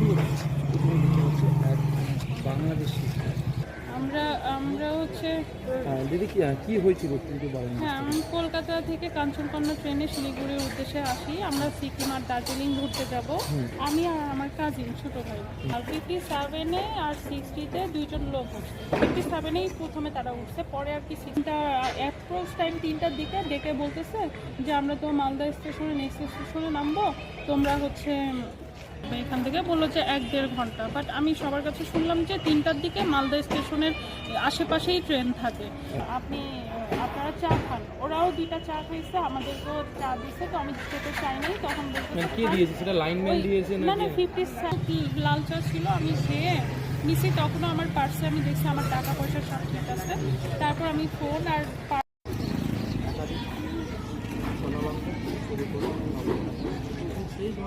হয়ে যাবে তো বাংলাদেশি। আমরা আমরা হচ্ছে হ্যাঁ দিদি কি কি হয়েছিল কিন্তু হ্যাঁ আমি কলকাতা থেকে কাঞ্চনকন্যা ট্রেনে শিলিগুড়ির উদ্দেশ্যে আসি। আমরা সিকিম আর দার্জিলিং ঘুরতে যাব। আমি আর আমার কাজিন ছোট ভাই। আর ফিফটি সেভেনে আর সিক্সটিতে দুইজন লোক উঠছে। ফিফটি সেভেনেই প্রথমে তারা উঠছে পরে আর কি সিক্সটা অ্যাপ্রোচ টাইম তিনটার দিকে ডেকে বলতেছে যে আমরা তো মালদা স্টেশনে নেক্সট স্টেশনে নামবো তোমরা হচ্ছে এখান থেকে বলল যে এক দেড় ঘণ্টা। বাট আমি সবার কাছে শুনলাম যে তিনটার দিকে মালদা স্টেশনের আশেপাশেই ট্রেন থাকে। আপনি আপনারা চা খান। ওরাও দুইটা চা খাইছে আমাদেরকেও চা দিচ্ছে তো আমি খেতে চাই নাই তখন বলতে মানে দিয়েছে? সেটা লাইনম্যান দিয়েছে না না ফিফটি লাল চা ছিল? আমি খেয়ে নিচে তখনও আমার পার্সে আমি দেখছি আমার টাকা পয়সা সব ঠিক আছে তারপর আমি ফোন আর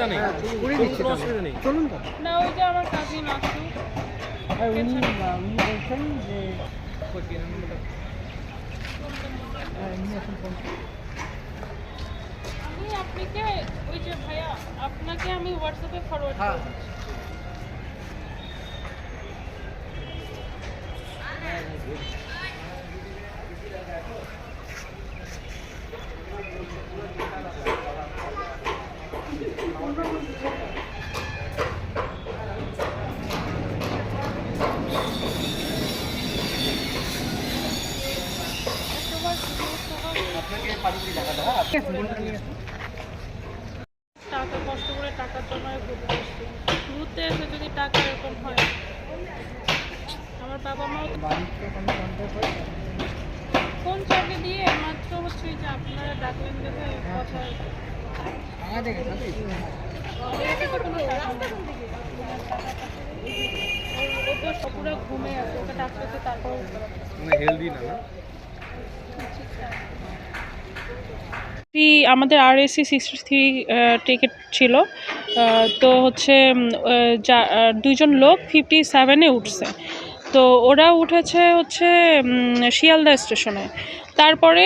অসুবিধা নেই। কোনো অসুবিধা নেই। চলুন না ওই যে আমার কাজিন আসু উনি উনি বলছেন যে ফোন আমি আপনাকে ওই যে ভাইয়া আপনাকে আমি হোয়াটসঅ্যাপে ফরওয়ার্ড হ্যাঁ। করব টাকা কষ্ট করে টাকার জন্য ঘুরতে ঘুরতে এসে যদি টাকা এরকম হয় আমার বাবা মাও ফোন চাপে দিয়ে? মাত্র হচ্ছে যে আপনারা ডাকলেন দেখে কথা টাকা পুরো ঘুমে আছে ওকে ডাকতেছে তারপর না। মানে হেলদি না না? আমাদের আর এসি সিক্সটি থ্রি টিকিট ছিল। তো হচ্ছে যা দুজন লোক ফিফটি সেভেনে উঠছে। তো ওরা উঠেছে হচ্ছে শিয়ালদা স্টেশনে। তারপরে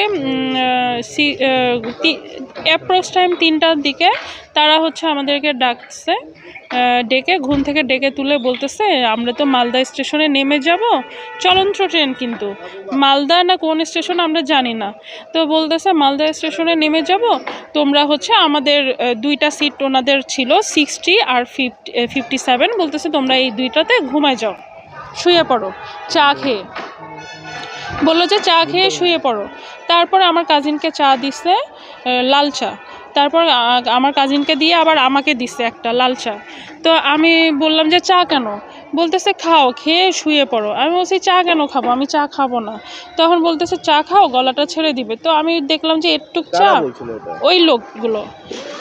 অ্যাপ্রোচ টাইম তিনটার দিকে তারা হচ্ছে আমাদেরকে ডাকছে ডেকে, ঘুম থেকে ডেকে তুলে বলতেছে, আমরা তো মালদা স্টেশনে নেমে যাব, চলন্ত ট্রেন কিন্তু। মালদা না কোন স্টেশন আমরা জানি না। তো বলতেছে, মালদা স্টেশনে নেমে যাব, তোমরা হচ্ছে আমাদের দুইটা সিট ওনাদের ছিল সিক্সটি আর ফিফটি ফিফটি সেভেন বলতেছে, তোমরা এই দুইটাতে ঘুমায় যাও। শুয়ে পড়ো, চা খেয়ে। বলল যে চা খেয়ে শুয়ে পড়ো। তারপরে আমার কাজিনকে চা দিছে লাল চা। তারপর আমার কাজিনকে দিয়ে আবার আমাকে দিছে একটা লাল চা। তো আমি বললাম যে চা কেন? বলতেছে খাও খেয়ে শুয়ে পড়ো। আমি বলছি চা কেন খাব? আমি চা খাব না। তখন বলতেছে চা খাও গলাটা ছেড়ে দিবে। তো আমি দেখলাম যে একটুক চা ওই লোকগুলো।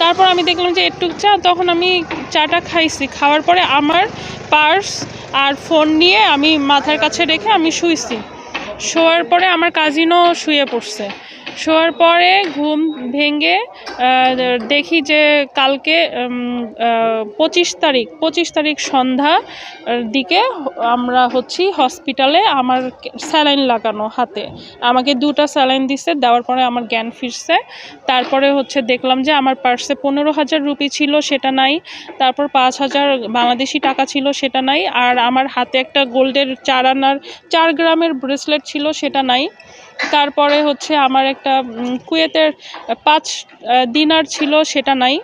তারপর আমি দেখলাম যে একটু চা তখন আমি চাটা খাইছি। খাওয়ার পরে আমার পার্স আর ফোন নিয়ে আমি মাথার কাছে রেখে আমি শুইছি। শোয়ার পরে আমার কাজিনও শুয়ে পড়ছে। শোয়ার পরে ঘুম ভেঙে দেখি যে কালকে পঁচিশ তারিখ পঁচিশ তারিখ সন্ধ্যা দিকে আমরা হচ্ছি হসপিটালে আমার স্যালাইন লাগানো হাতে। আমাকে দুটা স্যালাইন দিছে, দেওয়ার পরে আমার জ্ঞান ফিরছে। তারপরে হচ্ছে দেখলাম যে আমার পার্সে পনেরো হাজার রুপি ছিল, সেটা নাই। তারপর পাঁচ হাজার বাংলাদেশি টাকা ছিল, সেটা নাই। আর আমার হাতে একটা গোল্ডের চার আনার, চার গ্রামের ব্রেসলেট ছিল, সেটা নাই। তারপরে হচ্ছে আমার একটা কুয়েতের পাঁচ দিনার ছিল, সেটা নাই।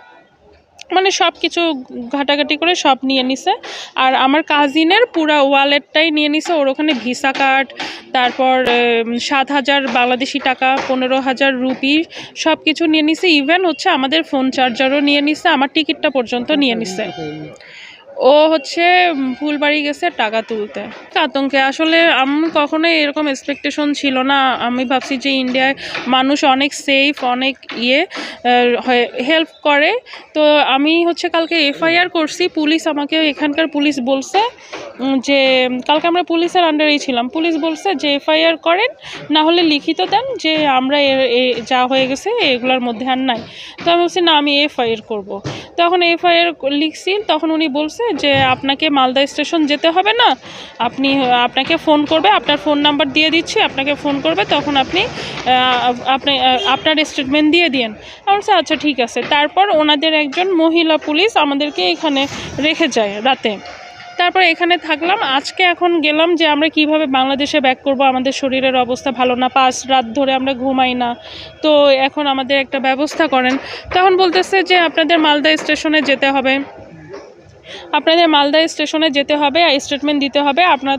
মানে সব কিছু ঘাটাঘাটি করে সব নিয়ে নিছে। আর আমার কাজিনের পুরা ওয়ালেটটাই নিয়ে নিছে। ওর ওখানে ভিসা কার্ড তারপর সাত হাজার বাংলাদেশি টাকা, পনেরো হাজার রুপি সব কিছু নিয়ে নিছে। ইভেন হচ্ছে আমাদের ফোন চার্জারও নিয়ে নিছে। আমার টিকিটটা পর্যন্ত নিয়ে নিছে। ও হচ্ছে ফুলবাড়ি গেছে টাকা তুলতে। আতঙ্কে। আসলে আমি, কখনোই এরকম এক্সপেকটেশন ছিল না। আমি ভাবছি যে ইন্ডিয়ায় মানুষ অনেক সেফ অনেক ইয়ে হেল্প করে। তো আমি হচ্ছে কালকে এফআইআর করছি। পুলিশ আমাকে, এখানকার পুলিশ বলছে যে, কালকে আমরা পুলিশের আন্ডারেই ছিলাম। পুলিশ বলছে যে, এফআইআর করেন, না হলে লিখিত দেন যে, আমরা যা হয়ে গেছে, এগুলোর মধ্যে আর নাই। তো আমি বলছি না, আমি এফআইআর করব। তখন এফআইআর লিখছি। তখন উনি বলছে যে আপনাকে মালদা স্টেশন যেতে হবে না, আপনি, আপনাকে ফোন করবে, আপনার ফোন নাম্বার দিয়ে দিচ্ছি, আপনাকে ফোন করবে, তখন আপনি আপনি আপনার স্টেটমেন্ট দিয়ে দিন আমি বলছি আচ্ছা ঠিক আছে। তারপর ওনাদের একজন মহিলা পুলিশ আমাদেরকে এখানে রেখে যায় রাতে। তারপর এখানে থাকলাম। আজকে এখন গেলাম যে আমরা কীভাবে বাংলাদেশে ব্যাক করব, আমাদের শরীরের অবস্থা ভালো না, পাঁচ রাত ধরে আমরা ঘুমাই না। তো এখন আমাদের একটা ব্যবস্থা করেন। তখন বলতেছে যে আপনাদের মালদা স্টেশনে যেতে হবে। আপনাদের মালদা স্টেশনে যেতে হবে স্টেটমেন্ট দিতে হবে। আপনার